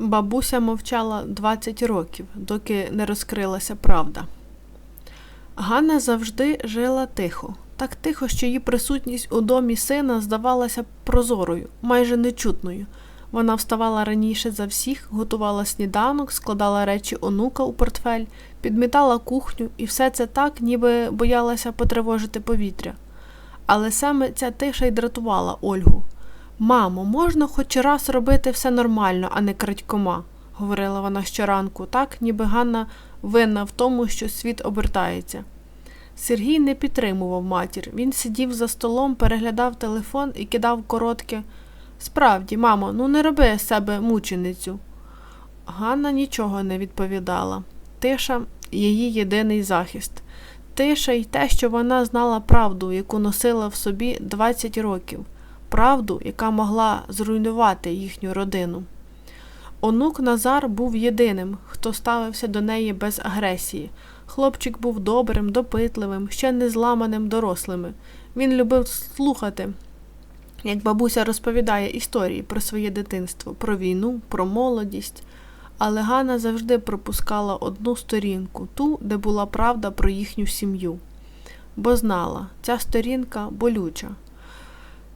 Бабуся мовчала 20 років, доки не розкрилася правда. Ганна завжди жила тихо, так тихо, що її присутність у домі сина здавалася прозорою, майже нечутною. Вона вставала раніше за всіх, готувала сніданок, складала речі онука у портфель, підмітала кухню, і все це так, ніби боялася потривожити повітря. Але саме ця тиша й дратувала Ольгу. Мамо, можна хоч раз робити все нормально, а не крадькома, говорила вона щоранку, так, ніби Ганна винна в тому, що світ обертається. Сергій не підтримував матір. Він сидів за столом, переглядав телефон і кидав коротке. Справді, мамо, ну не роби з себе мученицю. Ганна нічого не відповідала. Тиша її єдиний захист. Тиша й те, що вона знала правду, яку носила в собі 20 років, правду, яка могла зруйнувати їхню родину. Онук Назар був єдиним, хто ставився до неї без агресії. Хлопчик був добрим, допитливим, ще не зламаним дорослими. Він любив слухати, як бабуся розповідає історії про своє дитинство, про війну, про молодість. Але Ганна завжди пропускала одну сторінку, ту, де була правда про їхню сім'ю. Бо знала, ця сторінка болюча.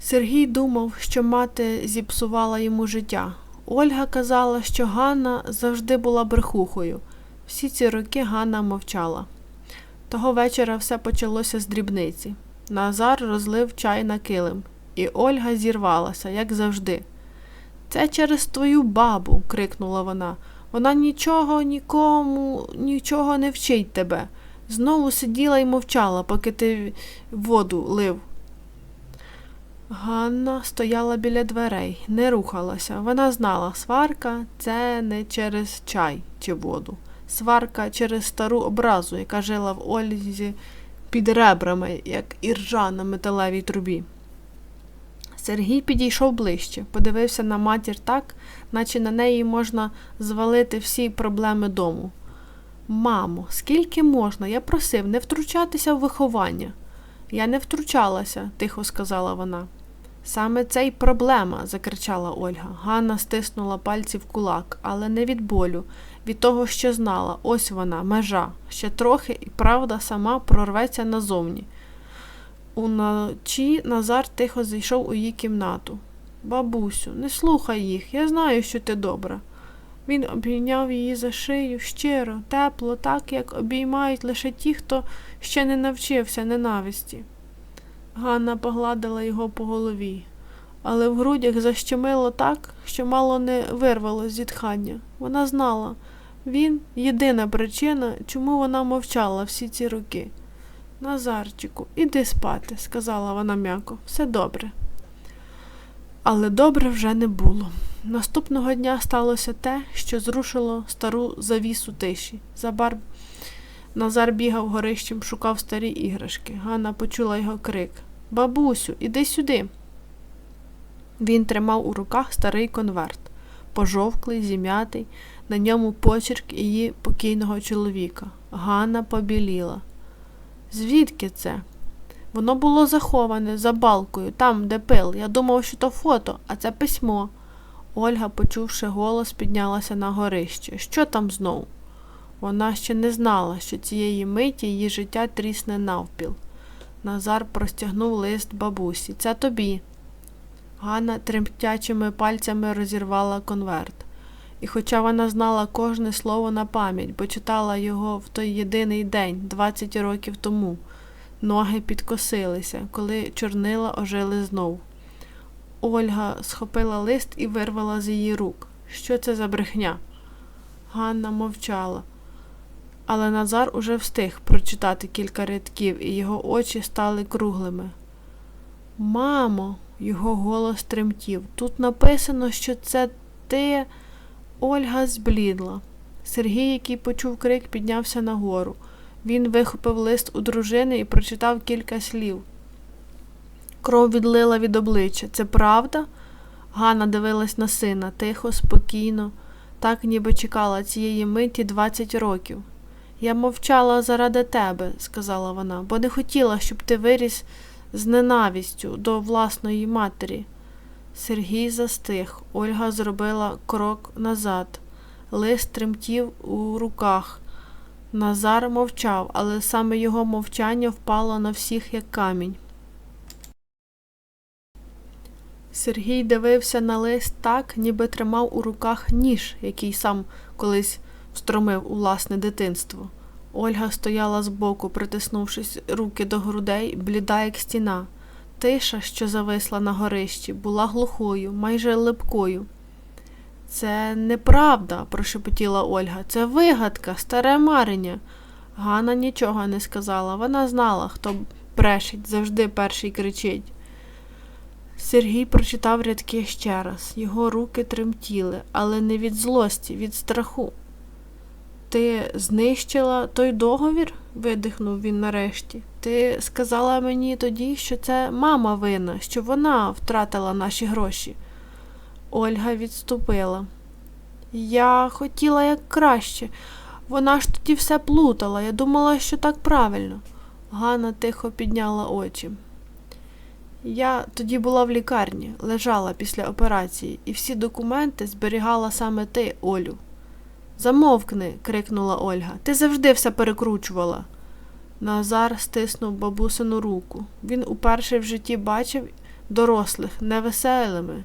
Сергій думав, що мати зіпсувала йому життя. Ольга казала, що Ганна завжди була брехухою. Всі ці роки Ганна мовчала. Того вечора все почалося з дрібниці. Назар розлив чай на килим, і Ольга зірвалася, як завжди. Це через твою бабу, крикнула вона. Вона нічого, нікому, нічого не вчить тебе. Знову сиділа і мовчала, поки ти воду лив. Ганна стояла біля дверей, не рухалася. Вона знала, сварка це не через чай чи воду. Сварка через стару образу, яка жила в Ользі під ребрами, як іржа на металевій трубі. Сергій підійшов ближче, подивився на матір так, наче на неї можна звалити всі проблеми дому. Мамо, скільки можна? Я просив не втручатися в виховання. Я не втручалася, тихо сказала вона. Саме це й проблема, закричала Ольга. Ганна стиснула пальці в кулак, але не від болю, від того, що знала. Ось вона, межа. Ще трохи, і правда сама прорветься назовні. Уночі Назар тихо зайшов у її кімнату. Бабусю, не слухай їх, я знаю, що ти добра. Він обійняв її за шию щиро, тепло, так, як обіймають лише ті, хто ще не навчився ненависті. Ганна погладила його по голові, але в грудях защемило так, що мало не вирвало зітхання. Вона знала він єдина причина, чому вона мовчала всі ці роки. Назарчику, іди спати, сказала вона м'яко, все добре. Але добре вже не було. Наступного дня сталося те, що зрушило стару завісу тиші. Забар... Назар бігав горищем, шукав старі іграшки. Ганна почула його крик Бабусю, іди сюди. Він тримав у руках старий конверт, пожовклий, зім'ятий, на ньому почерк її покійного чоловіка. Ганна побіліла. Звідки це? Воно було заховане за балкою, там, де пил. Я думав, що то фото, а це письмо. Ольга, почувши голос, піднялася на горище. Що там знову? Вона ще не знала, що цієї миті її життя трісне навпіл. Назар простягнув лист бабусі. Це тобі. Ганна тремтячими пальцями розірвала конверт. І хоча вона знала кожне слово на пам'ять, бо читала його в той єдиний день, 20 років тому, ноги підкосилися, коли чорнила ожили знов. Ольга схопила лист і вирвала з її рук. Що це за брехня? Ганна мовчала. Але Назар уже встиг прочитати кілька рядків, і його очі стали круглими. Мамо, його голос тремтів. Тут написано, що це ти. Ольга зблідла. Сергій, який почув крик, піднявся нагору. Він вихопив лист у дружини і прочитав кілька слів. Кров відлила від обличчя. Це правда? Ганна дивилась на сина тихо, спокійно, так ніби чекала цієї миті двадцять років. Я мовчала заради тебе, сказала вона, бо не хотіла, щоб ти виріс з ненавістю до власної матері. Сергій застиг. Ольга зробила крок назад. Лист тремтів у руках. Назар мовчав, але саме його мовчання впало на всіх як камінь. Сергій дивився на лист так, ніби тримав у руках ніж, який сам колись встромив у власне дитинство. Ольга стояла збоку, притиснувшись руки до грудей, бліда, як стіна. Тиша, що зависла на горищі, була глухою, майже липкою. Це неправда, прошепотіла Ольга. Це вигадка, старе марення. Ганна нічого не сказала. Вона знала, хто брешить, завжди перший кричить. Сергій прочитав рядки ще раз. Його руки тремтіли, але не від злості, від страху. Ти знищила той договір? видихнув він нарешті. Ти сказала мені тоді, що це мама винна, що вона втратила наші гроші. Ольга відступила. Я хотіла як краще. Вона ж тоді все плутала. Я думала, що так правильно. Ганна тихо підняла очі. Я тоді була в лікарні, лежала після операції, і всі документи зберігала саме ти, Олю. Замовкни, крикнула Ольга. Ти завжди все перекручувала. Назар стиснув бабусину руку. Він уперше в житті бачив дорослих невеселими,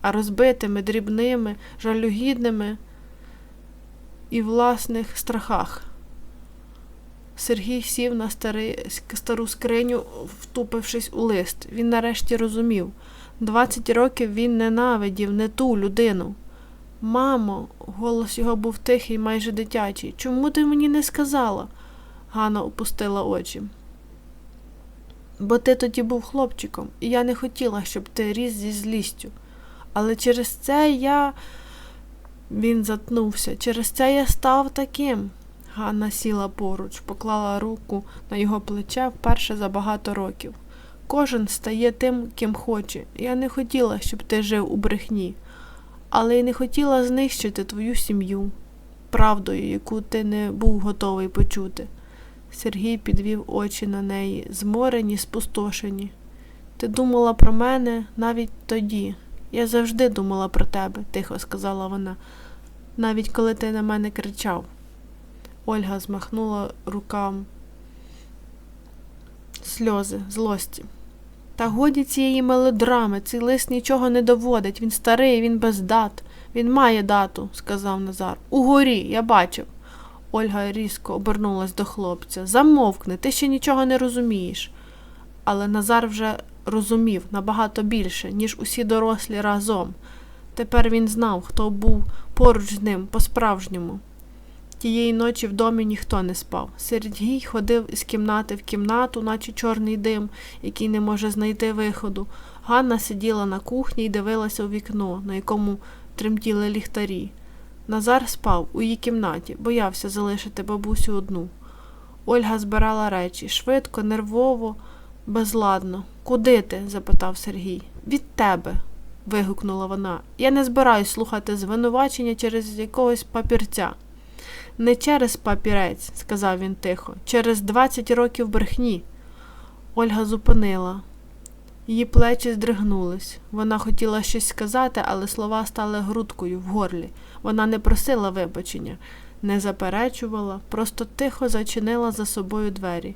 а розбитими, дрібними, жалюгідними і власних страхах. Сергій сів на старий, стару скриню, втупившись у лист. Він нарешті розумів. Двадцять років він ненавидів не ту людину. Мамо, голос його був тихий, майже дитячий. Чому ти мені не сказала? Ганна опустила очі. Бо ти тоді був хлопчиком, і я не хотіла, щоб ти ріс зі злістю. Але через це я. Він затнувся. Через це я став таким. Ганна сіла поруч, поклала руку на його плече вперше за багато років. Кожен стає тим, ким хоче. Я не хотіла, щоб ти жив у брехні, але й не хотіла знищити твою сім'ю правдою, яку ти не був готовий почути. Сергій підвів очі на неї, зморені, спустошені. Ти думала про мене навіть тоді. Я завжди думала про тебе, тихо сказала вона, навіть коли ти на мене кричав. Ольга змахнула рукам сльози, злості. Та годі цієї мелодрами, цей лист нічого не доводить. Він старий, він без дат. Він має дату, сказав Назар. Угорі, я бачив. Ольга різко обернулась до хлопця. Замовкни, ти ще нічого не розумієш. Але Назар вже розумів набагато більше, ніж усі дорослі разом. Тепер він знав, хто був поруч з ним по-справжньому. Тієї ночі в домі ніхто не спав. Сергій ходив із кімнати в кімнату, наче чорний дим, який не може знайти виходу. Ганна сиділа на кухні і дивилася у вікно, на якому тремтіли ліхтарі. Назар спав у її кімнаті, боявся залишити бабусю одну. Ольга збирала речі швидко, нервово, безладно. Куди ти? запитав Сергій. Від тебе. вигукнула вона. Я не збираюсь слухати звинувачення через якогось папірця. Не через папірець, сказав він тихо, через двадцять років брехні. Ольга зупинила. Її плечі здригнулись. Вона хотіла щось сказати, але слова стали грудкою в горлі. Вона не просила вибачення, не заперечувала, просто тихо зачинила за собою двері.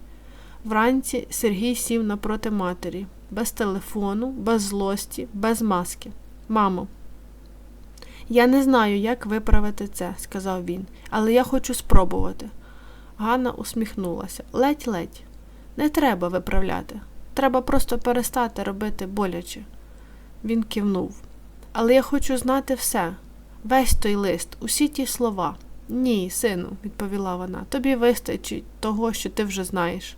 Вранці Сергій сів напроти матері, без телефону, без злості, без маски. Мамо, я не знаю, як виправити це, сказав він, але я хочу спробувати. Ганна усміхнулася. Ледь-ледь. Не треба виправляти. Треба просто перестати робити боляче. Він кивнув. Але я хочу знати все, весь той лист, усі ті слова. Ні, сину, відповіла вона, тобі вистачить того, що ти вже знаєш.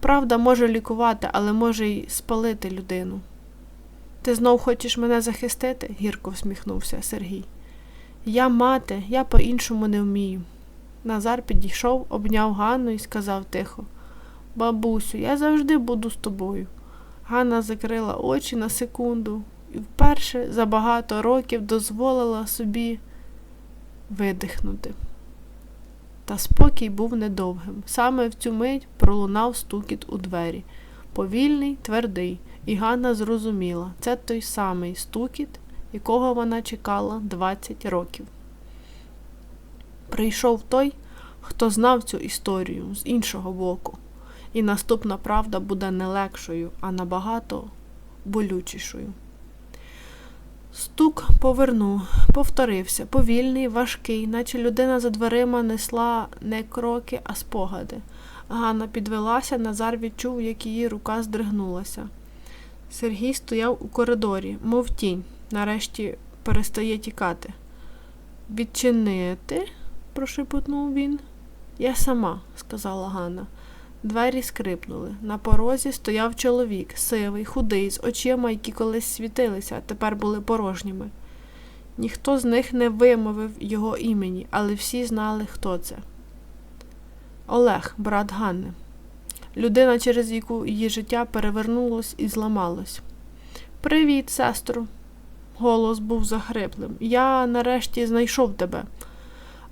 Правда може лікувати, але може й спалити людину. Ти знов хочеш мене захистити? гірко всміхнувся Сергій. Я мати, я по-іншому не вмію. Назар підійшов, обняв Ганну і сказав тихо Бабусю, я завжди буду з тобою. Ганна закрила очі на секунду і вперше за багато років дозволила собі видихнути. Та спокій був недовгим. Саме в цю мить пролунав стукіт у двері. Повільний, твердий, і Ганна зрозуміла, це той самий стукіт, якого вона чекала 20 років. Прийшов той, хто знав цю історію з іншого боку, і наступна правда буде не легшою, а набагато болючішою. Стук повернув, повторився, повільний, важкий, наче людина за дверима несла не кроки, а спогади. Ганна підвелася, Назар відчув, як її рука здригнулася. Сергій стояв у коридорі, мов тінь, нарешті перестає тікати. Відчинити? прошепотнув він. Я сама, сказала Ганна. Двері скрипнули. На порозі стояв чоловік, сивий, худий, з очима, які колись світилися, а тепер були порожніми. Ніхто з них не вимовив його імені, але всі знали, хто це. Олег, брат Ганни. Людина, через яку її життя перевернулось і зламалось. Привіт, сестру. Голос був захриплим. Я нарешті знайшов тебе.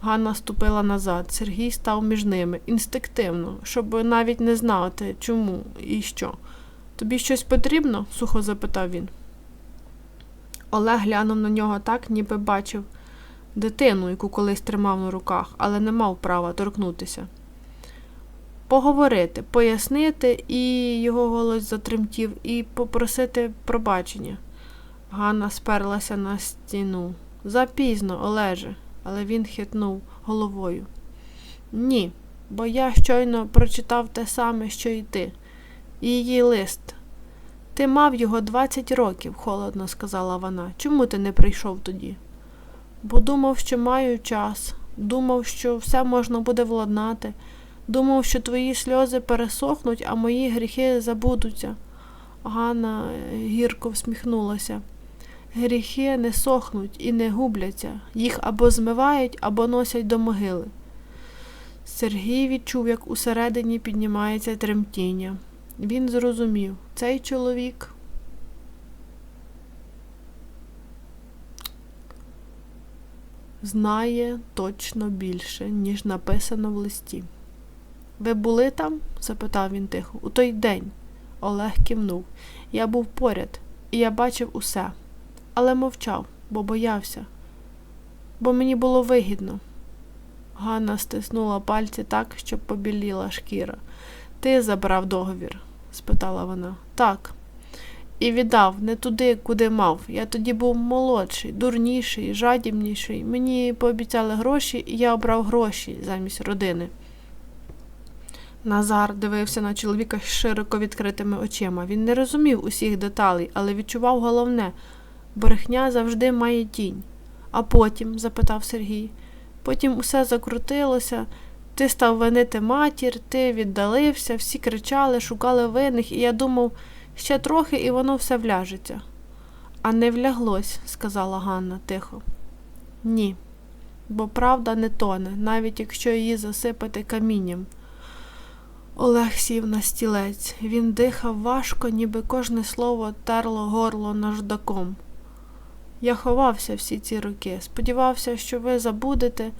Ганна ступила назад. Сергій став між ними інстинктивно, щоб навіть не знати, чому і що. Тобі щось потрібно? сухо запитав він. Олег глянув на нього так, ніби бачив дитину, яку колись тримав на руках, але не мав права торкнутися. Поговорити, пояснити, і його голос затремтів, і попросити пробачення. Ганна сперлася на стіну. Запізно, Олеже але він хитнув головою. Ні, бо я щойно прочитав те саме, що й ти. Її лист. Ти мав його 20 років, холодно сказала вона. Чому ти не прийшов тоді? Бо думав, що маю час, думав, що все можна буде владнати, думав, що твої сльози пересохнуть, а мої гріхи забудуться. Ганна гірко всміхнулася. Гріхи не сохнуть і не губляться, їх або змивають, або носять до могили. Сергій відчув, як усередині піднімається тремтіння. Він зрозумів, цей чоловік знає точно більше, ніж написано в листі. Ви були там? запитав він тихо. У той день. Олег кивнув. Я був поряд, і я бачив усе але мовчав, бо боявся, бо мені було вигідно. Ганна стиснула пальці так, щоб побіліла шкіра. Ти забрав договір? спитала вона. Так. І віддав не туди, куди мав. Я тоді був молодший, дурніший, жадібніший. Мені пообіцяли гроші, і я обрав гроші замість родини. Назар дивився на чоловіка широко відкритими очима. Він не розумів усіх деталей, але відчував головне Брехня завжди має тінь. А потім? запитав Сергій. Потім усе закрутилося, ти став винити матір, ти віддалився, всі кричали, шукали винних, і я думав, ще трохи, і воно все вляжеться. А не вляглось, сказала Ганна тихо. Ні, бо правда не тоне, навіть якщо її засипати камінням. Олег сів на стілець. Він дихав важко, ніби кожне слово терло горло наждаком. Я ховався всі ці роки, сподівався, що ви забудете,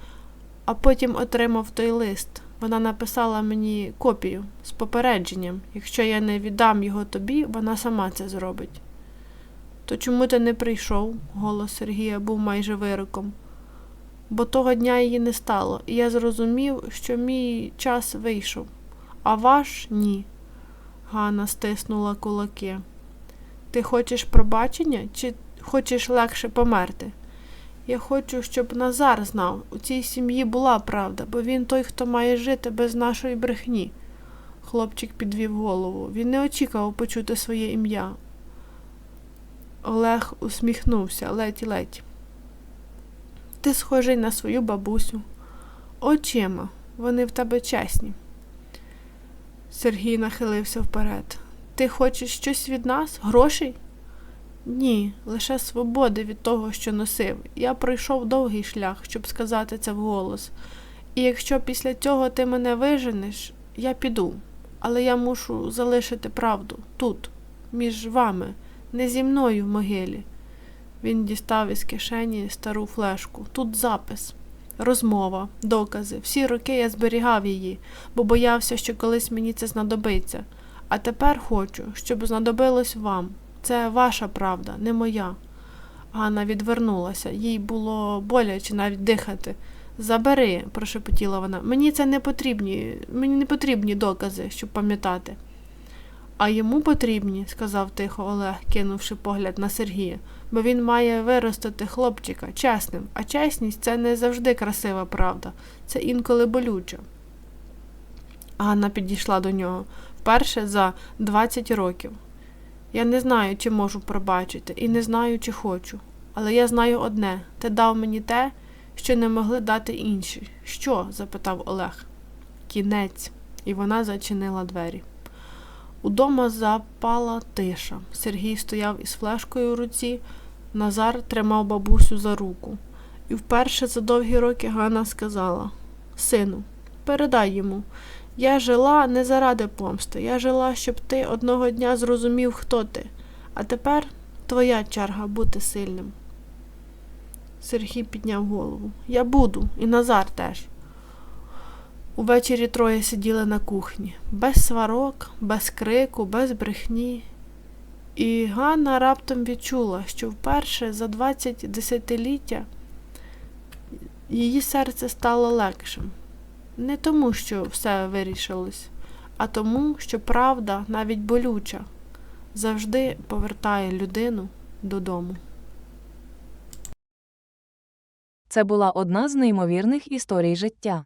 а потім отримав той лист. Вона написала мені копію з попередженням якщо я не віддам його тобі, вона сама це зробить. То чому ти не прийшов? Голос Сергія був майже вироком. Бо того дня її не стало, і я зрозумів, що мій час вийшов, а ваш ні. Ганна стиснула кулаки. Ти хочеш пробачення, чи Хочеш легше померти. Я хочу, щоб Назар знав, у цій сім'ї була правда, бо він той, хто має жити без нашої брехні. Хлопчик підвів голову. Він не очікував почути своє ім'я. Олег усміхнувся ледь ледь. Ти схожий на свою бабусю. Очима, вони в тебе чесні. Сергій нахилився вперед. Ти хочеш щось від нас? Грошей? Ні, лише свободи від того, що носив. Я пройшов довгий шлях, щоб сказати це вголос. І якщо після цього ти мене виженеш, я піду. Але я мушу залишити правду тут, між вами, не зі мною в могилі. Він дістав із кишені стару флешку. Тут запис, розмова, докази. Всі роки я зберігав її, бо боявся, що колись мені це знадобиться. А тепер хочу, щоб знадобилось вам. Це ваша правда, не моя. Ганна відвернулася, їй було боляче навіть дихати. Забери, прошепотіла вона. Мені це не потрібні, мені не потрібні докази, щоб пам'ятати. А йому потрібні, сказав тихо Олег, кинувши погляд на Сергія, бо він має виростити хлопчика чесним, а чесність це не завжди красива правда, це інколи болюча. Ганна підійшла до нього вперше за 20 років. Я не знаю, чи можу пробачити, і не знаю, чи хочу. Але я знаю одне ти дав мені те, що не могли дати інші. Що? запитав Олег. Кінець. І вона зачинила двері. Удома запала тиша. Сергій стояв із флешкою у руці, Назар тримав бабусю за руку. І вперше за довгі роки Ганна сказала: Сину, передай йому. Я жила не заради помсти. Я жила, щоб ти одного дня зрозумів, хто ти. А тепер твоя черга бути сильним. Сергій підняв голову. Я буду, і Назар теж. Увечері троє сиділи на кухні, без сварок, без крику, без брехні. І Ганна раптом відчула, що вперше за 20 десятиліття її серце стало легшим. Не тому, що все вирішилось, а тому, що правда, навіть болюча, завжди повертає людину додому. Це була одна з неймовірних історій життя.